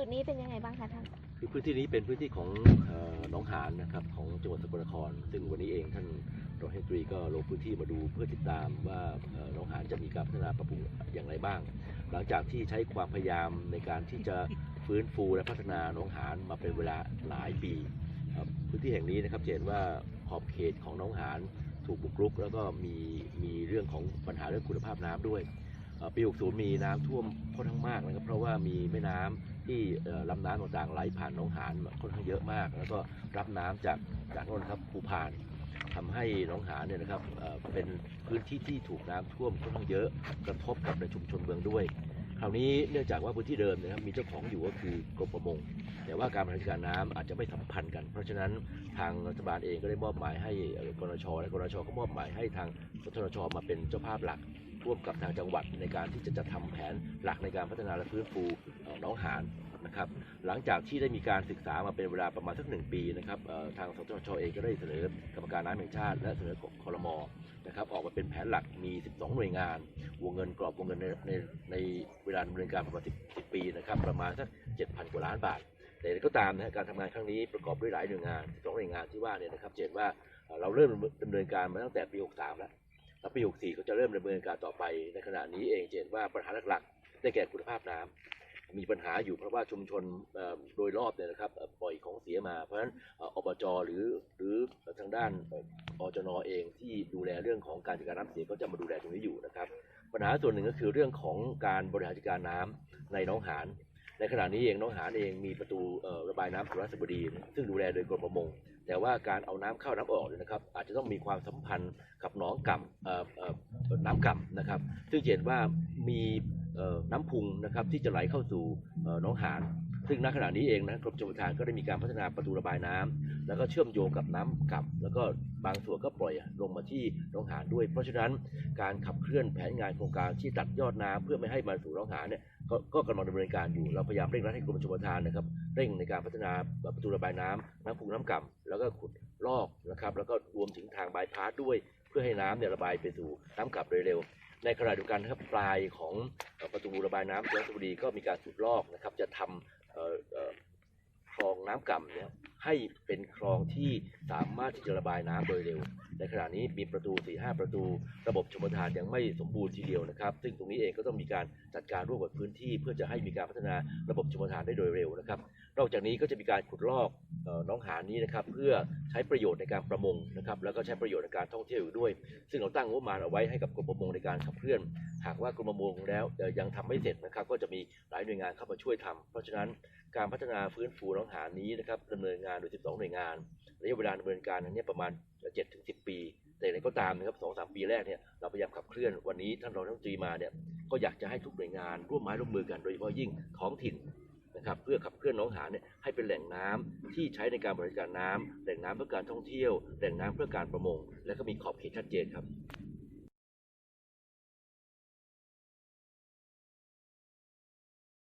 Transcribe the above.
จุดนี้เป็นยังไงบ้างคะท่าน คือพื้นที่นี้เป็นพื้นที่ของเอ่อหนองหานนะครับของจังหวัดสกลนคร ซึ่งวันนี้เองท่านรองเฮตรีก็ลงพื้นที่มาดูเพื่อติดตามว่าเอ่อหนองหานจะมีการพัฒนาปรับปรุงอย่างไรบ้าง หลังจากที่ใช้ความพยายามในการที่จะฟื้นฟูและพัฒนาหนองหานมาเป็นเวลาหลายปีครับพื้นที่แห่งนี้นะครับจะเห็นว่าขอบเขตของหนองหานถูกบุกรุก แล้วก็มีมีเรื่องของปัญหาเรื่องคุณภาพน้ำด้วยเอ่อปี60มีน้ำท่วมค่อนข้างมากนะครับเพราะว่ามีแม่น้ำ ที่เอ่อลำน้ำต่างๆไหลผ่านหนองหานค่อนข้างเยอะมาก แล้วก็รับน้ำจากจากโน่นครับภูพานทำให้หนองหานเนี่ยนะครับเป็นพื้นที่ที่ถูกน้ำท่วมค่อนข้างเยอะกระทบกับในชุมชนเมืองด้วยคราวนี้เนื่องจากว่าพื้นที่เดิมเนะครับมีเจ้าของอยู่ก็คือกรมประมง แต่ว่าการบริหารจัดการน้ำอาจจะไม่สัมพันธ์กัน เพราะฉะนั้นทางรัฐบาลเองก็ได้มอบหมายให้กรชและกรชก็มอบหมายให้ทางสทชมาเป็นเจ้าภาพหลัก ร่วมกับทางจังหวัดในการที่จะจัดทำแผนหลักในการพัฒนาและฟื้นฟูน้องหานนะครับ หลังจากที่ได้มีการศึกษามาเป็นเวลาประมาณสักหนึ่งปีนะครับทางสชเองก็ได้เสนอกรรมการน้ำแห่งชาติ และเสนอคอรมอนะครับออกมาเป็นแผนหลักมี 12 หน่วยงาน วงเงินกรอบวงเงินในในในเวลาดำเนินการประมาณ 10 10 ปีนะครับประมาณสัก 7,000 กว่าล้านบาท แต่ก็ตามนะการทำงานครั้งนี้ประกอบด้วยหลายหน่วยงาน 12 หน่วยงานที่ว่าเนี่ยนะครับเห็นว่าเอ่อเราเริ่มดำเนินการมาตั้งแต่ปี 63 แล้ว แล้วปี64ก็จะเริ่มดำเนินการต่อไป ในขณะนี้เองเห็นว่าปัญหาหลักๆ ได้แก่คุณภาพน้ำมีปัญหาอยู่เพราะว่าชุมชนโดยรอบเนี่ยนะครับปล่อยของเสียมา เพราะฉะนั้นเอ่ออบจหรือหรือทางด้านอ่ออจนเองที่ดูแลเรื่องของการจัดการน้ำเสียก็จะมาดูแลตรงนี้อยู่นะครับ ปัญหาส่วนหนึ่งก็คือเรื่องของการบริหารจัดการน้ำในหน้องหาน ในขณะนี้เองน้องหานเองมีประตูระบายน้ำสุรสบดีซึ่งดูแลโดยกรมประมง แต่ว่าการเอาน้ำเข้าน้ำออกเนี่ยนะครับ อาจจะต้องมีความสัมพันธ์กับหนองกำน้ำก่ำนะครับ ซึ่งเห็นว่ามีน้ำพุงนะครับที่จะไหลเข้าสู่เอ่องหานซึ่งณขณะนี้เองนะกรมชลประทานก็ได้มีการพัฒนาประตูระบายน้ำแล้วก็เชื่อมโยงกับน้ำก่ำแล้วก็บางส่วนก็ปล่อยลงมาที่หนองหานด้วย เพราะฉะนั้นการขับเคลื่อนแผนงานโครงการที่ตัดยอดน้ำเพื่อไม่ให้มาสู่หนองหานเนี่ย ก็ก็กำลังดำเนินการอยู่ เราพยายามเร่งรัดให้กรมชลประทานนะครับ เร่งในการพัฒนาประตูระบายน้ำน้ำพุน้ำก่ำแล้วก็ขุดลอกนะครับ แล้วก็รวมถึงทางบายพาสด้วย เพื่อให้น้ำเนี่ยระบายไปสู่น้ำกลับโดยเร็ว ในขณะเดียวกันนะครับปลายของประตูระบายน้ำจันทบุรีก็มีการขุดลอกนะครับ จะทำคลองน้ำก่ำเนี่ย ให้เป็นคลองที่สามารถที่จะระบายน้ำโดยเร็ว ในขณะนี้มีประตู4 5ประตู ระบบชมทานยังไม่สมบูรณ์ทีเดียวนะครับ ซึ่งตรงนี้เองก็ต้องมีการจัดการร่วมกับพื้นที่ เพื่อจะให้มีการพัฒนาระบบชมทานได้โดยเร็วนะครับ นอกจากนี้ก็จะมีการขุดลอกออน้องหานนี้นะครับเพื่อใช้ประโยชน์ในการประมงนะครับแล้วก็ใช้ประโยชน์ในการท่องเที่ยวอยู่ด้วย ซึ่งเราตั้งงบประมาณเอาไว้ให้กับกรมประมงในการขับเคลื่อน หากว่ากรมประมงแล้วยังทำไม่เสร็จนะครับ ก็จะมีหลายหน่วยงานเข้ามาช่วยทำเพราะฉะนั้นการพัฒนาฟื้นฟูน้องหานี้นะครับดำเนินงานโดย 12 หน่วยงานระยะเวลาดำเนินการนั้ประมาณ 7-10 ปี แต่อย่างไรก็ตามนะครับ2-3ปีแรกเนี่ยเราพยายามขับเคลื่อนวันนี้ท่านรองรัฐมนตรีมาเนี่ยก็อยากจะให้ทุกหน่วยงานร่วมไม้ร่วมมือกันโดยเฉพาะยิ่งท้องถิ่นนะครับเพื่อขับเคลื่อนน้องหานเนี่ยให้เป็นแหล่งน้ำที่ใช้ในการบริการน้ำแหล่งน้ำเพื่อการท่องเที่ยว แหล่งน้ำเพื่อการประมง และก็มีขอบเขตชัดเจนครับ